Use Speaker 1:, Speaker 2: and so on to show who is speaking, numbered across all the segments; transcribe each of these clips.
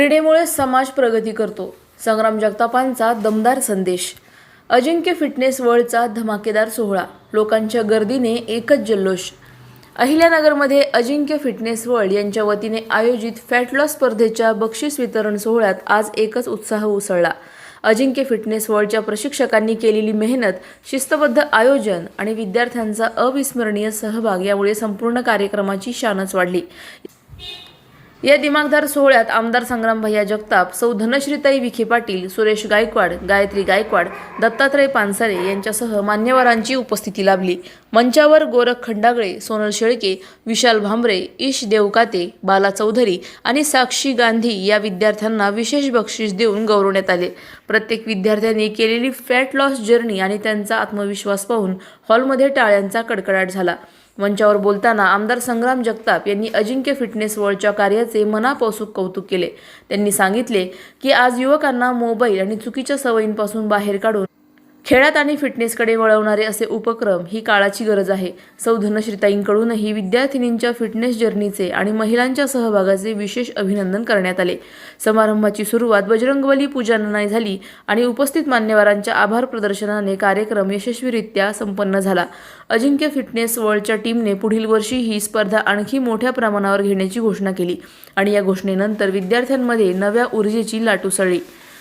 Speaker 1: क्रीडेमुळे समाज प्रगती करतो. संग्राम जगतापांचा दमदार संदेश. अजिंक्य फिटनेस वर्ल्डचा धमाकेदार सोहळा. लोकांच्या गर्दीने एकच जल्लोष. अहिल्यानगरमध्ये अजिंक्य फिटनेस वर्ल्ड यांच्या वतीने आयोजित फॅटलॉस स्पर्धेच्या बक्षीस वितरण सोहळ्यात आज एकच उत्साह उसळला. अजिंक्य फिटनेस वर्ल्डच्या प्रशिक्षकांनी केलेली मेहनत शिस्तबद्ध आयोजन आणि विद्यार्थ्यांचा अविस्मरणीय सहभाग यामुळे संपूर्ण कार्यक्रमाची शानच वाढली. या दिमागदार सोहळ्यात आमदार संग्राम भैया जगताप सौ धनश्रीताई विखे पाटील सुरेश गायकवाड गायत्री गायकवाड दत्तात्रय पानसरे यांच्यासह मान्यवरांची उपस्थिती लाभली. मंचावर गोरख खंडागळे सोनल शेळके विशाल भांबरे ईश देवकाते बाला चौधरी आणि साक्षी गांधी या विद्यार्थ्यांना विशेष बक्षीस देऊन गौरवण्यात आले. प्रत्येक विद्यार्थ्यांनी केलेली फॅट लॉस जर्नी आणि त्यांचा आत्मविश्वास पाहून हॉलमध्ये टाळ्यांचा कडकडाट झाला. मंचावर बोलताना आमदार संग्राम जगताप यांनी अजिंक्य फिटनेस वर्ल्डच्या कार्याचे मनापासून कौतुक केले. त्यांनी सांगितले की आज युवकांना मोबाईल आणि चुकीच्या सवयींपासून बाहेर काढून खेळात आणि फिटनेसकडे वळवणारे असे उपक्रम ही काळाची गरज आहे. सौ धनश्रीताईंकडूनही विद्यार्थिनींच्या फिटनेस जर्नीचे आणि महिलांच्या सहभागाचे विशेष अभिनंदन करण्यात आले. समारंभाची सुरुवात बजरंगबली पूजनाने झाली आणि उपस्थित मान्यवरांच्या आभार प्रदर्शनाने कार्यक्रम यशस्वीरित्या संपन्न झाला. अजिंक्य फिटनेस वर्ल्डच्या टीमने पुढील वर्षी ही स्पर्धा आणखी मोठ्या प्रमाणावर घेण्याची घोषणा केली आणि या घोषणेनंतर विद्यार्थ्यांमध्ये नव्या ऊर्जेची लाट उसळली.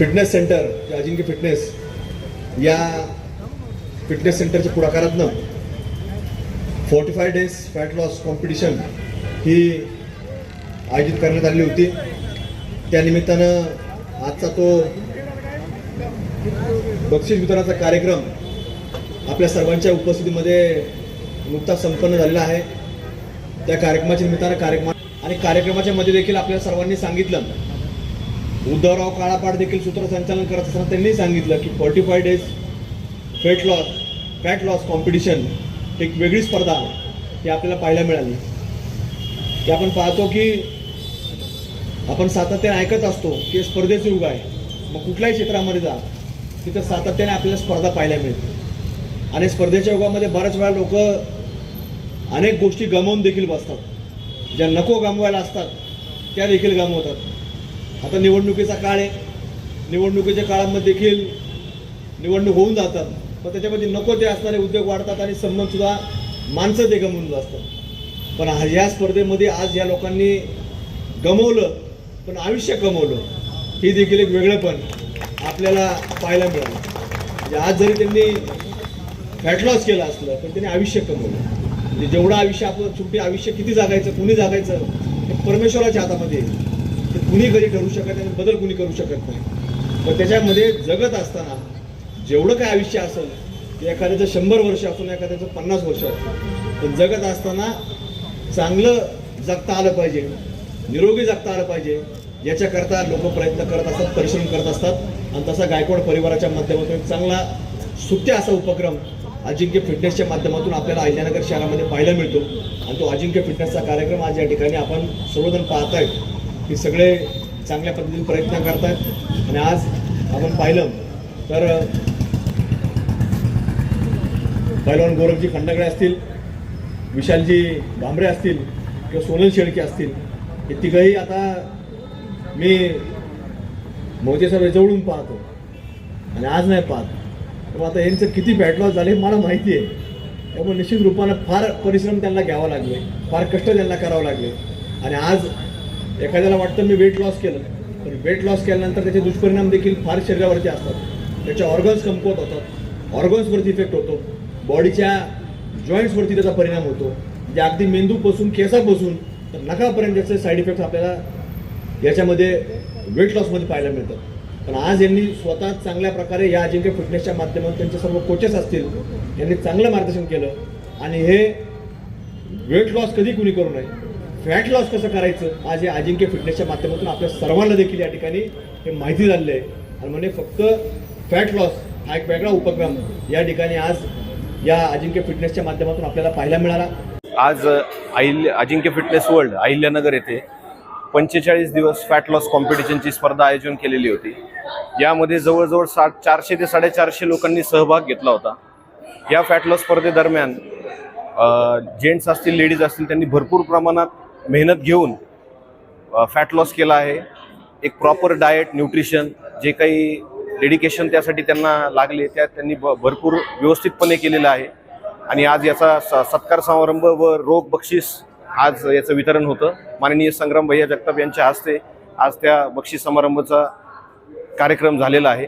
Speaker 2: फिटनेस सेंटर अजिंक्य फिटनेस या फिटनेस सेंटरच्या पुढाकारातनं forty five days fat loss competition ही आयोजित करण्यात आलेली होती. त्या निमित्तानं आजचा तो बक्षीस वितरणाचा कार्यक्रम आपल्या सर्वांच्या उपस्थितीमध्ये नुकताच संपन्न झालेला आहे. त्या कार्यक्रमाच्या निमित्तानं कार्यक्रमा आणि कार्यक्रमाच्या मध्ये देखील आपल्या सर्वांनी सांगितलं उद्धवराव काळापाड देखील सूत्रसंचालन करत असताना त्यांनी सांगितलं की forty five days fat loss fat loss competition एक वेगळी स्पर्धा ही आपल्याला पाहायला मिळाली. की आपण पाहतो की आपण सातत्याने ऐकत असतो की स्पर्धेचे युग आहे. मग कुठल्याही क्षेत्रामध्ये जा तिथं सातत्याने आपल्याला स्पर्धा पाहायला मिळते. आणि स्पर्धेच्या युगामध्ये बऱ्याच वेळा लोक अनेक गोष्टी गमावून देखील बसतात. ज्या नको गमवायला असतात त्या देखील गमवतात. आता निवडणुकीचा काळ आहे. निवडणुकीच्या काळामध्ये देखील निवडणूक होऊन जातात. पण त्याच्यामध्ये नको ते असणारे उद्योग वाढतात आणि संबंधसुद्धा माणसं ते गमवून असतात. पण ह्या स्पर्धेमध्ये आज या लोकांनी गमवलं पण आयुष्य कमवलं हे देखील एक वेगळंपण आपल्याला पाहायला मिळालं. म्हणजे आज जरी त्यांनी फॅट लॉस केलं असलं पण त्यांनी आयुष्य कमवलं म्हणजे जेवढं आयुष्य आपलं शेवटी आयुष्य किती जागायचं कुणी जागायचं हे परमेश्वराच्या हातामध्ये आहे. ते कुणी कधी ठरू शकत नाही बदल कुणी करू शकत नाही. पण त्याच्यामध्ये जगत असताना जेवढं काय आयुष्य असेल ते एखाद्याचं शंभर वर्ष असून एखाद्याचं पन्नास वर्ष असेल पण जगत असताना चांगलं जगता आलं पाहिजे निरोगी जगता आलं पाहिजे याच्याकरता लोक प्रयत्न करत असतात परिश्रम करत असतात. आणि तसा गायकवाड परिवाराच्या माध्यमातून एक चांगला सुट्या असा उपक्रम अजिंक्य फिटनेसच्या माध्यमातून आपल्याला अहिल्यानगर शहरामध्ये पाहायला मिळतो. आणि तो अजिंक्य फिटनेसचा कार्यक्रम आज या ठिकाणी आपण सर्वजण पाहतायत. की सगळे चांगल्या पद्धतीने प्रयत्न करतात आणि आज आपण पाहिलं तर पैलवान गोरखजी खंडगडे असतील विशालजी भांबरे असतील किंवा सोनल शेळके असतील हे तिघही आता मी मोदीसाहेब जवळून पाहतो. आणि आज नाही पाहत. तर आता यांचं किती बॅटलॉस झाले मला माहिती आहे. त्यामुळे निश्चित रूपानं फार परिश्रम त्यांना घ्यावा लागले. फार कष्ट त्यांना करावं लागले. आणि आज एखाद्याला वाटतं मी वेट लॉस केलं पण वेट लॉस केल्यानंतर त्याचे दुष्परिणाम देखील फार शरीरावरती असतात. त्याचे ऑर्गन्स कमकुवत होतात. ऑर्गन्सवरती इफेक्ट होतो. बॉडीच्या जॉईंट्सवरती त्याचा परिणाम होतो. म्हणजे अगदी मेंदूपासून केसापासून तर नखापर्यंत त्याचे साईड इफेक्ट्स आपल्याला याच्यामध्ये वेट लॉसमध्ये पाहायला मिळतात. पण आज यांनी स्वतः चांगल्या प्रकारे या अजिंक्य फिटनेसच्या माध्यमातून त्यांचे सर्व कोचेस असतील यांनी चांगलं मार्गदर्शन केलं. आणि हे वेट लॉस कधी कुणी करू नये? फॅट लॉस कसं करायचं? आज या अजिंक्य फिटनेसच्या माध्यमातून आपल्या सर्वांना देखील या ठिकाणी हे माहिती झालेलं आहे. आणि म्हणजे फक्त फॅट लॉस हा एक वेगळा उपक्रम या ठिकाणी आज या अजिंक्य फिटनेसच्या माध्यमातून आपल्याला पाहायला मिळाला.
Speaker 3: आज अहिल्य अजिंक्य फिटनेस वर्ल्ड अहिल्यानगर येथे पंचेचाळीस दिवस फॅट लॉस कॉम्पिटिशनची स्पर्धा आयोजन केलेली होती. यामध्ये जवळजवळ सात चारशे ते साडेचारशे लोकांनी सहभाग घेतला होता. या फॅट लॉस स्पर्धेदरम्यान जेंट्स असतील लेडीज असतील त्यांनी भरपूर प्रमाणात मेहनत घेऊन फॅट लॉस केला आहे. एक प्रॉपर डाएट न्यूट्रिशन जे काही डेडिकेशन त्यासाठी त्यांना लागले त्या त्यांनी ब भरपूर व्यवस्थितपणे केलेलं आहे. आणि आज याचा स सत्कार समारंभ व रोग बक्षीस आज याचं वितरण होतं. माननीय संग्राम भैया जगताप यांच्या हस्ते आज त्या बक्षीस समारंभाचा कार्यक्रम झालेला आहे.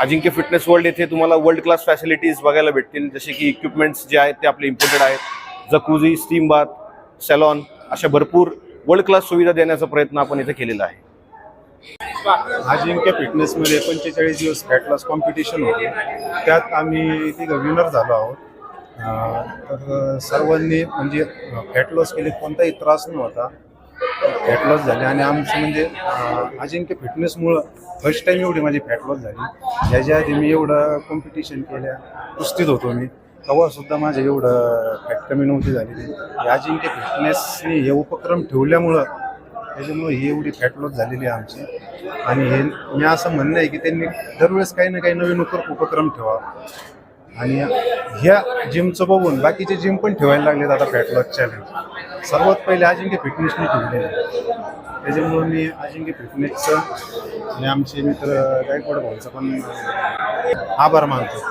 Speaker 3: अजिंक्य फिटनेस वर्ल्ड येथे तुम्हाला वर्ल्ड क्लास फॅसिलिटीज बघायला भेटतील. जसे की इक्विपमेंट्स जे आहेत ते आपले इम्पोर्टेड आहेत. जकुझी स्टीम बाथ सॅलॉन अशा भरपूर वर्ल्ड क्लास सुविधा देण्याचा प्रयत्न आपण इथे केलेला आहे.
Speaker 4: अजिंक्य फिटनेसमध्ये पंचेचाळीस दिवस फॅट लॉस कॉम्पिटिशन होते. त्यात आम्ही तिघं विनर झालो आहोत. तर सर्वांनी म्हणजे फॅट लॉस केले कोणताही त्रास नव्हता. फॅट लॉस झाले आणि आमचं म्हणजे अजिंक्य फिटनेसमुळं फर्स्ट टाईम एवढी माझी फॅट लॉस झाली. ज्याच्या आधी मी एवढं कॉम्पिटिशन केल्या कुस्तीत होतो मी. तेव्हा सुद्धा माझ्या एवढं फॅट कमी नव्हती झालेली या अजिंक्य फिटनेसने हे उपक्रम ठेवल्यामुळं त्याच्यामुळे ही एवढी फॅट लॉस झालेली आहे आमची. आणि हे मी असं म्हणणं आहे की त्यांनी दरवेळेस काही ना काही नवीन उपक्रम ठेवा आणि ह्या जिमचं बघून बाकीचे जिम पण ठेवायला लागलेत आता फॅटलॉस चॅलेंज सर्वात पहिले अजिंक्य फिटनेसने ठेवले त्याच्यामुळं त्याच्यामुळे मी अजिंक्य फिटनेसचं आणि आमचे मित्र गायकवाड भाऊचं पण आभार मानतो.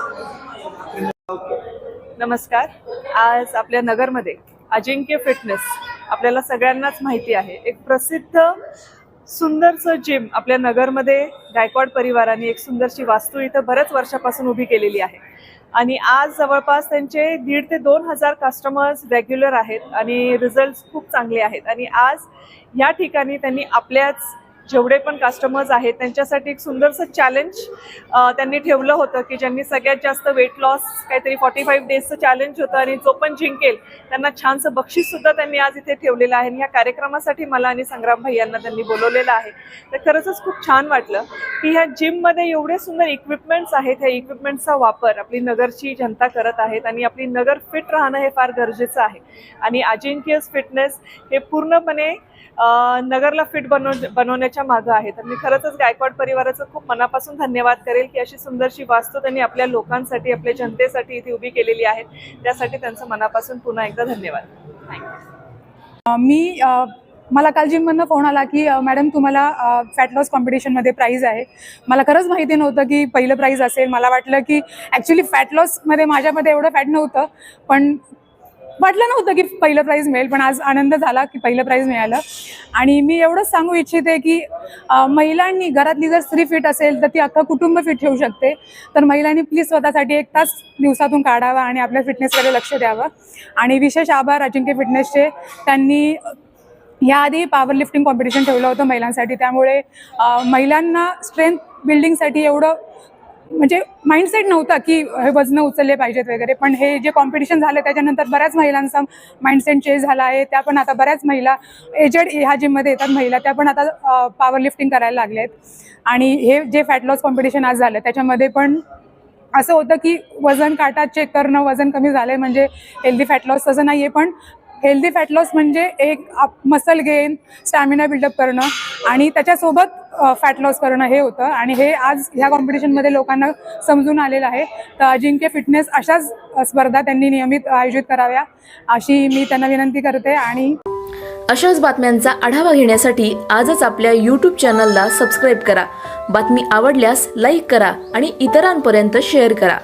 Speaker 5: नमस्कार. आज आपल्या नगरमध्ये अजिंक्य फिटनेस आपल्याला सगळ्यांनाच माहिती आहे. एक प्रसिद्ध सुंदरसं जिम आपल्या नगरमध्ये गायकवाड परिवाराने एक सुंदरशी वास्तू इथं बऱ्याच वर्षापासून उभी केलेली आहे. आणि आज जवळपास त्यांचे दीड ते दोन हजार कस्टमर्स रेग्युलर आहेत आणि रिझल्ट खूप चांगले आहेत. आणि आज या ठिकाणी त्यांनी आपल्याच जेवढे पण कस्टमर्स आहेत त्यांच्यासाठी एक सुंदरसं चॅलेंज त्यांनी ठेवलं होतं की ज्यांनी सगळ्यात जास्त वेट लॉस काहीतरी फॉर्टी फाईव्ह डेजचं चॅलेंज होतं आणि जो पण जिंकेल त्यांना छानसं बक्षीससुद्धा त्यांनी आज इथे ठेवलेलं आहे. आणि या कार्यक्रमासाठी मला आणि संग्राम भाई यांना त्यांनी बोलवलेलं आहे. तर खरंच खूप छान वाटलं की ह्या जिममध्ये एवढे सुंदर इक्विपमेंट्स आहेत. ह्या इक्विपमेंट्सचा वापर आपली नगरची जनता करत आहेत आणि आपली नगर फिट राहणं हे फार गरजेचं आहे. आणि अजिंक्यस फिटनेस हे पूर्णपणे नगरला फिट बनव बनवण्याच्या मागं आहे. तर मी खरंच गायकवाड परिवाराचं खूप मनापासून धन्यवाद करेल की अशी सुंदरशी वास्तू त्यांनी आपल्या लोकांसाठी आपल्या जनतेसाठी इथे उभी केलेली आहे. त्यासाठी त्यांचं मनापासून पुन्हा एकदा धन्यवाद. थँक्यू
Speaker 6: मी मला काल जिममधनं फोन आला की मॅडम तुम्हाला फॅट लॉस कॉम्पिटिशनमध्ये प्राईज आहे. मला खरंच माहिती नव्हतं की पहिलं प्राईज असेल. मला वाटलं की ॲक्च्युली फॅट लॉसमध्ये माझ्यामध्ये एवढं फॅट नव्हतं. पण वाटलं नव्हतं की पहिलं प्राईज मिळेल पण आज आनंद झाला की पहिलं प्राईज मिळालं. आणि मी एवढंच सांगू इच्छिते की महिलांनी घरातली जर स्त्री फिट असेल तर ती अख्खं कुटुंब फिट ठेवू शकते. तर महिलांनी प्लीज स्वतःसाठी एक तास दिवसातून काढावा आणि आपल्या फिटनेसकडे लक्ष द्यावं. आणि विशेष आभार अजिंक्य फिटनेसचे त्यांनी याआधी पॉवर लिफ्टिंग कॉम्पिटिशन ठेवलं होतं महिलांसाठी. त्यामुळे महिलांना स्ट्रेंथ बिल्डिंगसाठी एवढं म्हणजे माइंडसेट नव्हता की हे वजनं उचलले पाहिजेत वगैरे. पण हे जे कॉम्पिटिशन झालं त्याच्यानंतर बऱ्याच महिलांचा माइंडसेट चेंज झाला आहे. त्या पण आता बऱ्याच महिला एजेड ह्या जिममध्ये येतात महिला त्या पण आता पॉवर लिफ्टिंग करायला लागल्या आहेत. आणि हे जे फॅट लॉस कॉम्पिटिशन आज झालं त्याच्यामध्ये पण असं होतं की वजन काटा चेक करणं वजन कमी झालं आहे म्हणजे हेल्दी फॅट लॉस तसं नाही आहे पण हेल्दी फॅट लॉस म्हणजे एक मसल गेन स्टॅमिना बिल्डअप करणं. आणि त्याच्यासोबत फॅट लॉस करणं हे होतं. आणि हे आज ह्या कॉम्पिटिशनमध्ये लोकांना समजून आलेलं आहे. तर अजिंक्य फिटनेस अशाच स्पर्धा त्यांनी नियमित आयोजित कराव्या अशी मी त्यांना विनंती करते. आणि
Speaker 1: अशाच बातम्यांचा आढावा घेण्यासाठी आजच आपल्या यूट्यूब चॅनलला सबस्क्राईब करा. बातमी आवडल्यास लाईक करा आणि इतरांपर्यंत शेअर करा.